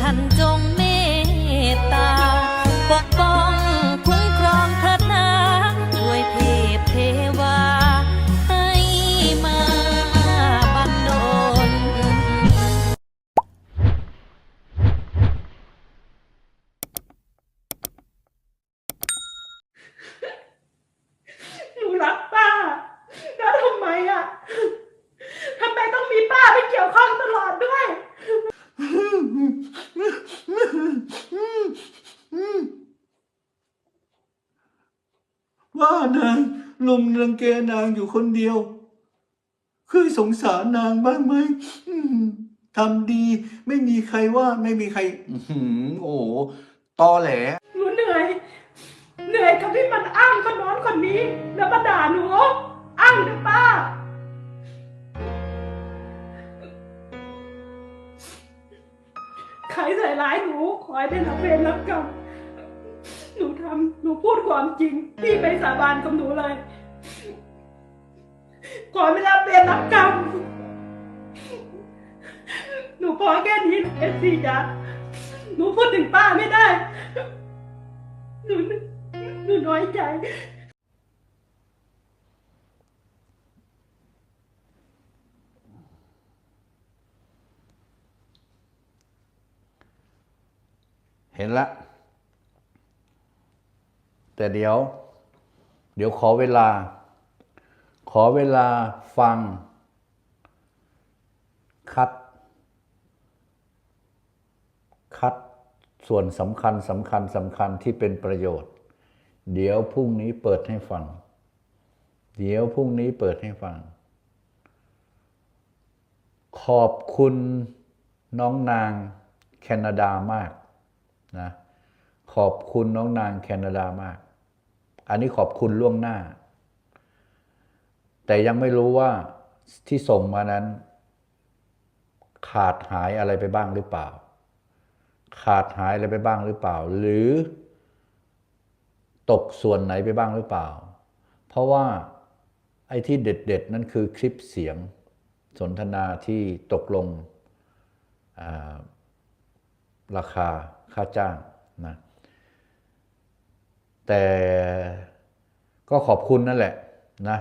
ท่านจงเมตตา ปกป้องคุ้มครองเถิดนาด้วยเทพเทวา ให้มาบันดลหนูรักป้า แล้วทำไมอะ ทำไมต้องมีป้าไปเกี่ยวข้องตลอดด้วย ว่านาง ลุมรังแกนางอยู่คนเดียวเคยสงสารนางบ้างไหมทำดี ไม่มีใครว่าไม่มีใครโอ้โหตอแหลหนูเหนื่อย เหนื่อยกับที่มันอ้างคนโน้นคนนี้แล้วมาด่าหนูอ้างนะป้า ใครใส่ร้ายหนูขอให้ได้รับเวรรับกรรม หนูทำหนูพูดความจริง พี่ไปสาบานกับหนูเลย ขอไม่รับเวรรับกรรม หนูพอแค่นี้เอฟซีจ้ะหนูพูดถึงป้าไม่ได้ หนูหนูน้อยใจเห็นละ แต่เดี๋ยว เดี๋ยวขอเวลา ขอเวลาฟัง คัด คัดส่วนสำคัญสำคัญสำคัญที่เป็นประโยชน์ เดี๋ยวพรุ่งนี้เปิดให้ฟัง เดี๋ยวพรุ่งนี้เปิดให้ฟัง ขอบคุณน้องนางแคนาดามากนะขอบคุณน้องนางแคนาดามาก อันนี้ขอบคุณล่วงหน้า แต่ยังไม่รู้ว่าที่ส่งมานั้น ขาดหายอะไรไปบ้างหรือเปล่า ขาดหายอะไรไปบ้างหรือเปล่า หรือ ตกส่วนไหนไปบ้างหรือเปล่า เพราะว่าไอ้ที่เด็ด ๆ นั่นคือคลิปเสียงสนทนาที่ตกลงราคาค่าจ้างนะแต่ ก็ขอบคุณนั่นแหละนะ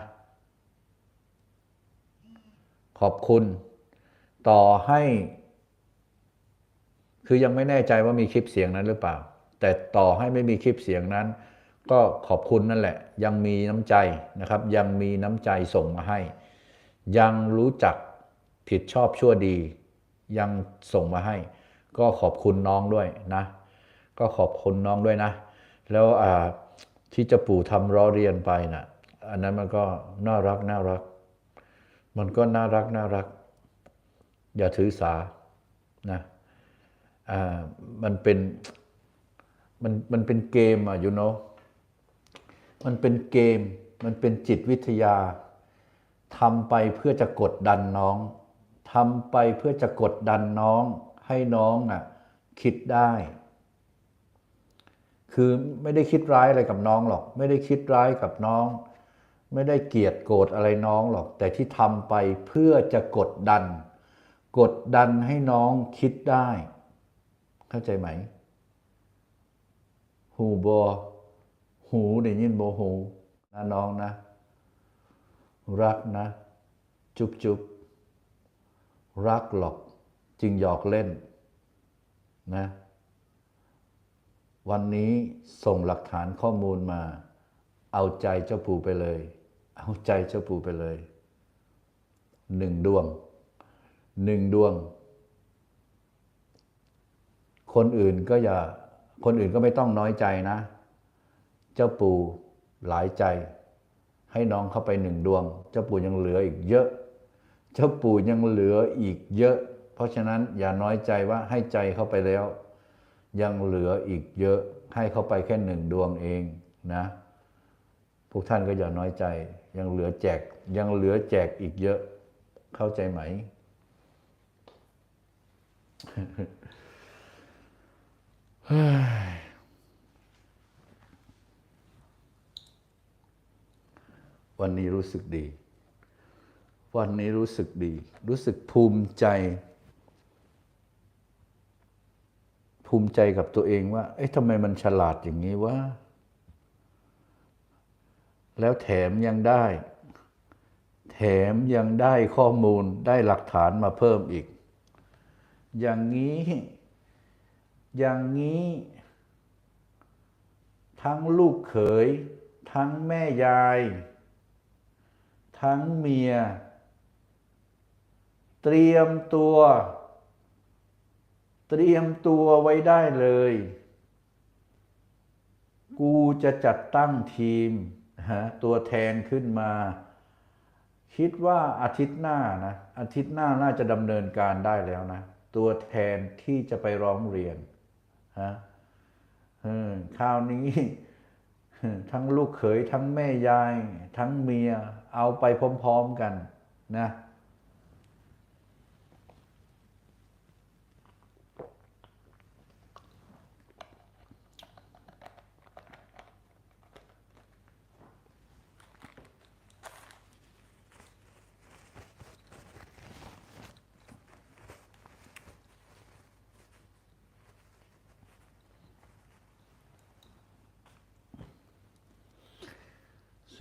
ขอบคุณ ต่อให้ คือยังไม่แน่ใจว่ามีคลิปเสียงนั้นหรือเปล่า แต่ต่อให้ไม่มีคลิปเสียงนั้น ก็ขอบคุณนั่นแหละ ยังมีน้ำใจนะครับ ยังมีน้ำใจส่งมาให้ ยังรู้จักผิดชอบชั่วดี ยังส่งมาให้ ก็ขอบคุณน้องด้วยนะ ก็ขอบคุณน้องด้วยนะ แล้วอ่า ที่จะปู่ทำล้อเรียนไปนะ่ะ อันนั้นมันก็น่ารักน่ารัก มันก็น่ารักน่ารัก อย่าถือสานะอ่ามันเป็นมันมันเป็นเกมอะ you know มันเป็นเกม มันเป็นจิตวิทยาทำไปเพื่อจะกดดันน้องทำไปเพื่อจะกดดันน้อง ให้น้องอะคิดได้ คือไม่ได้คิดร้ายอะไรกับน้องหรอก ไม่ได้คิดร้ายกับน้อง ไม่ได้เกลียดโกรธอะไรน้องหรอก แต่ที่ทำไปเพื่อจะกดดัน กดดันให้น้องคิดได้ เข้าใจไหม หูบอหูได้ยินบอหูนะน้องนะ รักนะ จุบจุบรักหรอก จึงหยอกเล่นนะ วันนี้ส่งหลักฐานข้อมูลมา เอาใจเจ้าปู่ไปเลย เอาใจเจ้าปู่ไปเลยหนึ่งดวงหนึ่งดวง คนอื่นก็อย่า คนอื่นก็ไม่ต้องน้อยใจนะ เจ้าปู่หลายใจ ให้น้องเข้าไปหนึ่งดวง เจ้าปู่ยังเหลืออีกเยอะ เจ้าปู่ยังเหลืออีกเยอะ เพราะฉะนั้นอย่าน้อยใจว่าให้ใจเข้าไปแล้ว ยังเหลืออีกเยอะให้เข้าไปแค่หนึ่งดวงเองนะ พวกท่านก็อย่าน้อยใจ ยังเหลือแจก ยังเหลือแจกอีกเยอะ เข้าใจไหม วันนี้รู้สึกดี วันนี้รู้สึกดี รู้สึกภูมิใจ ภูมิใจกับตัวเองว่า เอ๊ะทำไมมันฉลาดอย่างนี้วะ แล้วแถมยังได้ แถมยังได้ข้อมูลได้หลักฐานมาเพิ่มอีก อย่างนี้ อย่างนี้ ทั้งลูกเขย ทั้งแม่ยาย ทั้งเมีย เตรียมตัว เตรียมตัวไว้ได้เลย กูจะจัดตั้งทีมฮะตัวแทนขึ้นมา คิดว่าอาทิตย์หน้านะอาทิตย์หน้าน่าจะดำเนินการได้แล้วนะ ตัวแทนที่จะไปร้องเรียนฮะเออคราวนี้ทั้งลูกเขยทั้งแม่ยาย ทั้งเมีย เอาไปพร้อม ๆกันนะ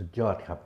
สุดยอดครับ